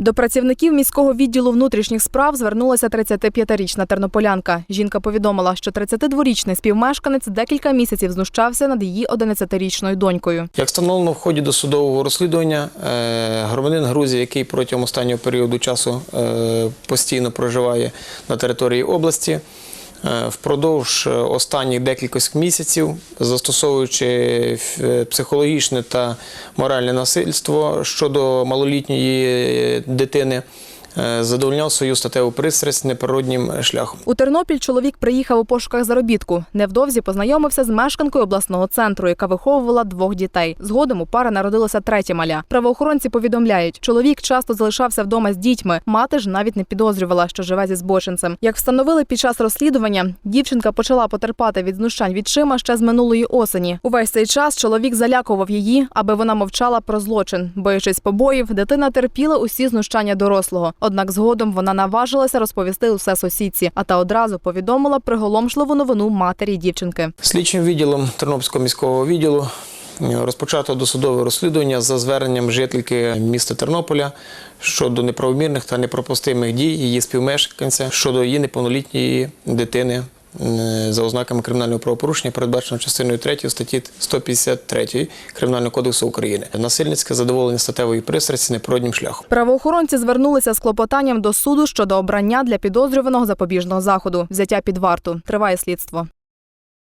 До працівників міського відділу внутрішніх справ звернулася 35-річна тернополянка. Жінка повідомила, що 32-річний співмешканець декілька місяців знущався над її 11-річною донькою. Як встановлено в ході досудового розслідування, громадин громадянин Грузії, який протягом останнього періоду часу е, постійно проживає на території області, е, впродовж останніх декількох місяців, застосовуючи е, психологічне та моральне насильство щодо малолітньої дитини, е, задовольняв свою статеву пристрасть неприроднім шляхом. У Тернопіль чоловік приїхав у пошуках заробітку. Невдовзі познайомився з мешканкою обласного центру, яка виховувала двох дітей. Згодом у пари народилося третє маля. Правоохоронці повідомляють, чоловік часто залишався вдома з дітьми. Мати ж навіть не підозрювала, що живе зі збочинцем. Як встановили під час розслідування, дівчинка почала потерпати від знущань відчима ще з минулої осені. Увесь цей час чоловік залякував її, аби вона мовчала про злочин. Боячись побоїв, дитина терпіла усі знущання дорослого. Однак згодом вона наважилася розповісти усе сусідці, а та одразу повідомила приголомшливу новину матері дівчинки. Слідчим відділом Тернопільського міського відділу е, розпочато досудове розслідування за зверненням жительки міста Тернополя щодо неправомірних та непропустимих дій її співмешканця щодо її неповнолітньої дитини за ознаками кримінального правопорушення, передбачено частиною 3 статті 153 Кримінального кодексу України. Насильницьке задоволення статевої пристрасті неприроднім шляхом. Правоохоронці звернулися з клопотанням до суду щодо обрання для підозрюваного запобіжного заходу, взяття під варту. Триває слідство.